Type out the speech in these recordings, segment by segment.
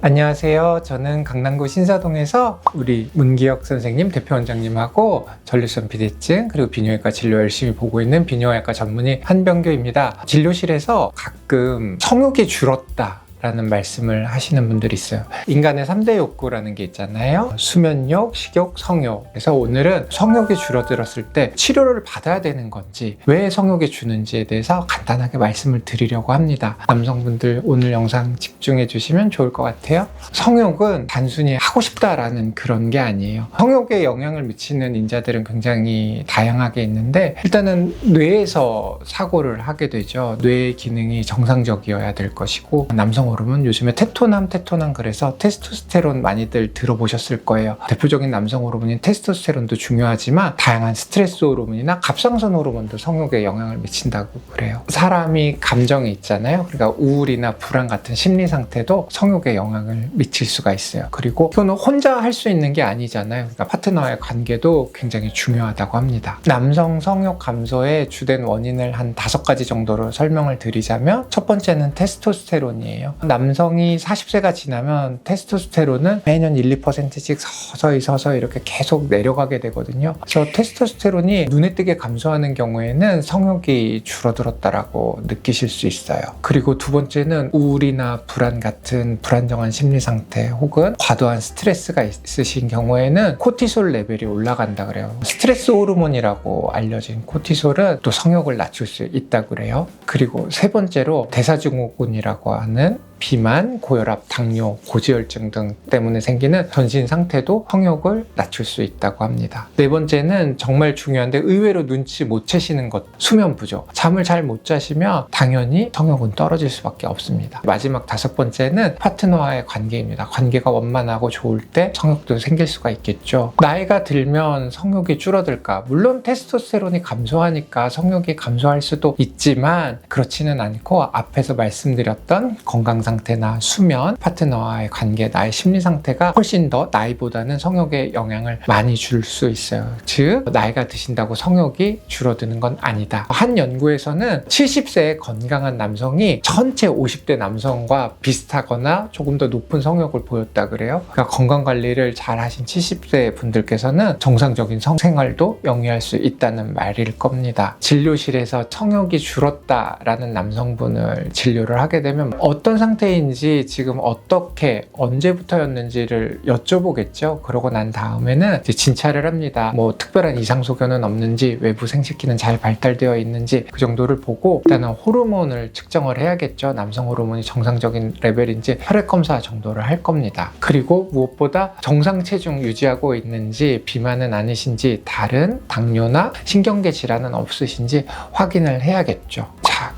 안녕하세요. 저는 강남구 신사동에서 우리 문기혁 선생님, 대표 원장님하고 전립선 비대증 그리고 비뇨기과 진료 열심히 보고 있는 비뇨기과 전문의 한병규입니다. 진료실에서 가끔 성욕이 줄었다. 라는 말씀을 하시는 분들이 있어요. 인간의 3대 욕구라는 게 있잖아요. 수면욕, 식욕, 성욕. 그래서 오늘은 성욕이 줄어들었을 때 치료를 받아야 되는 건지, 왜 성욕이 주는지에 대해서 간단하게 말씀을 드리려고 합니다. 남성분들 오늘 영상 집중해 주시면 좋을 것 같아요. 성욕은 단순히 하고 싶다라는 그런 게 아니에요. 성욕에 영향을 미치는 인자들은 굉장히 다양하게 있는데, 일단은 뇌에서 사고를 하게 되죠. 뇌의 기능이 정상적이어야 될 것이고, 남성 호르몬 요즘에 테토남, 테토남 그래서 테스토스테론 많이들 들어보셨을 거예요. 대표적인 남성 호르몬인 테스토스테론도 중요하지만 다양한 스트레스 호르몬이나 갑상선 호르몬도 성욕에 영향을 미친다고 그래요. 사람이 감정이 있잖아요. 그러니까 우울이나 불안 같은 심리 상태도 성욕에 영향을 미칠 수가 있어요. 그리고 이거는 혼자 할 수 있는 게 아니잖아요. 그러니까 파트너와의 관계도 굉장히 중요하다고 합니다. 남성 성욕 감소의 주된 원인을 한 다섯 가지 정도로 설명을 드리자면 첫 번째는 테스토스테론이에요. 남성이 40세가 지나면 테스토스테론은 매년 1, 2%씩 서서히 서서히 이렇게 계속 내려가게 되거든요. 그래서 테스토스테론이 눈에 띄게 감소하는 경우에는 성욕이 줄어들었다라고 느끼실 수 있어요. 그리고 두 번째는 우울이나 불안 같은 불안정한 심리 상태 혹은 과도한 스트레스가 있으신 경우에는 코티솔 레벨이 올라간다 그래요. 스트레스 호르몬이라고 알려진 코티솔은 또 성욕을 낮출 수 있다고 그래요. 그리고 세 번째로 대사증후군이라고 하는 비만, 고혈압, 당뇨, 고지혈증 등 때문에 생기는 전신 상태도 성욕을 낮출 수 있다고 합니다. 네 번째는 정말 중요한데 의외로 눈치 못 채시는 것, 수면 부족. 잠을 잘 못 자시면 당연히 성욕은 떨어질 수밖에 없습니다. 마지막 다섯 번째는 파트너와의 관계입니다. 관계가 원만하고 좋을 때 성욕도 생길 수가 있겠죠. 나이가 들면 성욕이 줄어들까? 물론 테스토스테론이 감소하니까 성욕이 감소할 수도 있지만 그렇지는 않고 앞에서 말씀드렸던 건강 상태나 수면, 파트너와의 관계, 나의 심리 상태가 훨씬 더 나이보다는 성욕에 영향을 많이 줄 수 있어요. 즉, 나이가 드신다고 성욕이 줄어드는 건 아니다. 한 연구에서는 70세의 건강한 남성이 전체 50대 남성과 비슷하거나 조금 더 높은 성욕을 보였다 그래요. 그러니까 건강 관리를 잘 하신 70세 분들께서는 정상적인 성생활도 영위할 수 있다는 말일 겁니다. 진료실에서 성욕이 줄었다라는 남성분을 진료를 하게 되면 어떤 상태 인지 지금 어떻게 언제부터였는지를 여쭤보겠죠. 그러고 난 다음에는 진찰을 합니다. 뭐 특별한 이상 소견은 없는지 외부 생식기는 잘 발달되어 있는지 그 정도를 보고 일단은 호르몬을 측정을 해야겠죠. 남성 호르몬이 정상적인 레벨인지 혈액 검사 정도를 할 겁니다. 그리고 무엇보다 정상 체중 유지하고 있는지 비만은 아니신지 다른 당뇨나 신경계 질환은 없으신지 확인을 해야겠죠.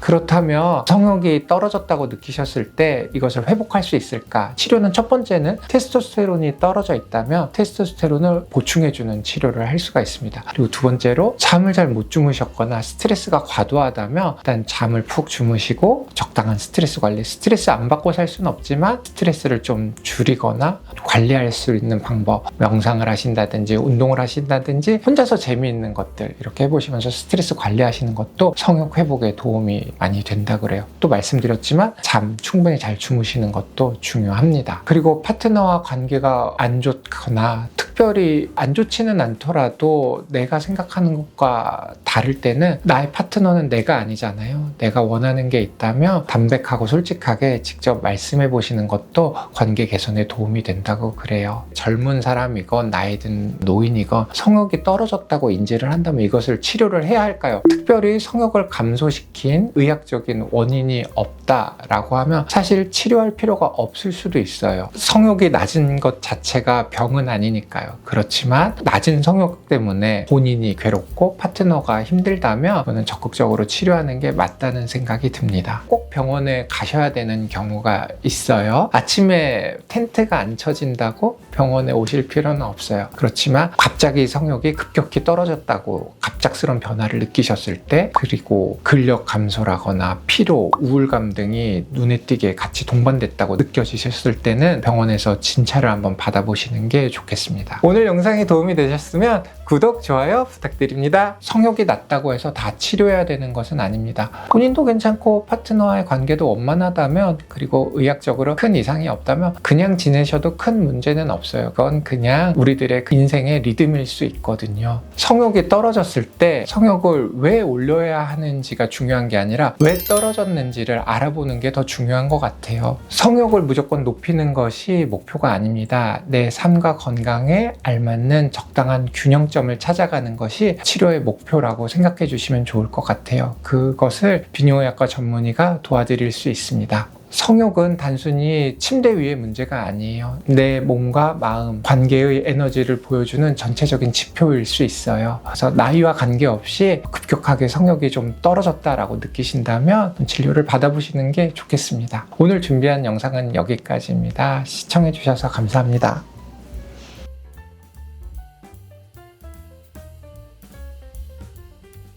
자, 그렇다면 성욕이 떨어졌다고 느끼셨을 때 이것을 회복할 수 있을까? 치료는 첫 번째는 테스토스테론이 떨어져 있다면 테스토스테론을 보충해주는 치료를 할 수가 있습니다. 그리고 두 번째로 잠을 잘 못 주무셨거나 스트레스가 과도하다면 일단 잠을 푹 주무시고 적당한 스트레스 관리, 스트레스 안 받고 살 수는 없지만 스트레스를 좀 줄이거나 관리할 수 있는 방법, 명상을 하신다든지 운동을 하신다든지 혼자서 재미있는 것들 이렇게 해보시면서 스트레스 관리하시는 것도 성욕 회복에 도움이 많이 된다 그래요. 또 말씀드렸지만 잠 충분히 잘 주무시는 것도 중요합니다. 그리고 파트너와 관계가 안 좋거나 특 별히 안 좋지는 않더라도 내가 생각하는 것과 다를 때는 나의 파트너는 내가 아니잖아요. 내가 원하는 게 있다면 담백하고 솔직하게 직접 말씀해 보시는 것도 관계 개선에 도움이 된다고 그래요. 젊은 사람이건 나이 든 노인이건 성욕이 떨어졌다고 인지를 한다면 이것을 치료를 해야 할까요? 특별히 성욕을 감소시킨 의학적인 원인이 없다라고 하면 사실 치료할 필요가 없을 수도 있어요. 성욕이 낮은 것 자체가 병은 아니니까요. 그렇지만 낮은 성욕 때문에 본인이 괴롭고 파트너가 힘들다면 저는 적극적으로 치료하는 게 맞다는 생각이 듭니다. 꼭 병원에 가셔야 되는 경우가 있어요. 아침에 텐트가 안 쳐진다고 병원에 오실 필요는 없어요. 그렇지만 갑자기 성욕이 급격히 떨어졌다고 갑작스러운 변화를 느끼셨을 때 그리고 근력 감소라거나 피로, 우울감 등이 눈에 띄게 같이 동반됐다고 느껴지셨을 때는 병원에서 진찰을 한번 받아보시는 게 좋겠습니다. 오늘 영상이 도움이 되셨으면 구독, 좋아요 부탁드립니다. 성욕이 낮다고 해서 다 치료해야 되는 것은 아닙니다. 본인도 괜찮고 파트너와의 관계도 원만하다면 그리고 의학적으로 큰 이상이 없다면 그냥 지내셔도 큰 문제는 없어요. 그건 그냥 우리들의 그 인생의 리듬일 수 있거든요. 성욕이 떨어졌을 때 성욕을 왜 올려야 하는지가 중요한 게 아니라 왜 떨어졌는지를 알아보는 게 더 중요한 것 같아요. 성욕을 무조건 높이는 것이 목표가 아닙니다. 내 삶과 건강에 알맞는 적당한 균형 점을 찾아가는 것이 치료의 목표라고 생각해 주시면 좋을 것 같아요. 그것을 비뇨의학과 전문의가 도와드릴 수 있습니다. 성욕은 단순히 침대 위의 문제가 아니에요. 내 몸과 마음, 관계의 에너지를 보여주는 전체적인 지표일 수 있어요. 그래서 나이와 관계없이 급격하게 성욕이 좀 떨어졌다라고 느끼신다면 진료를 받아보시는 게 좋겠습니다. 오늘 준비한 영상은 여기까지입니다. 시청해주셔서 감사합니다.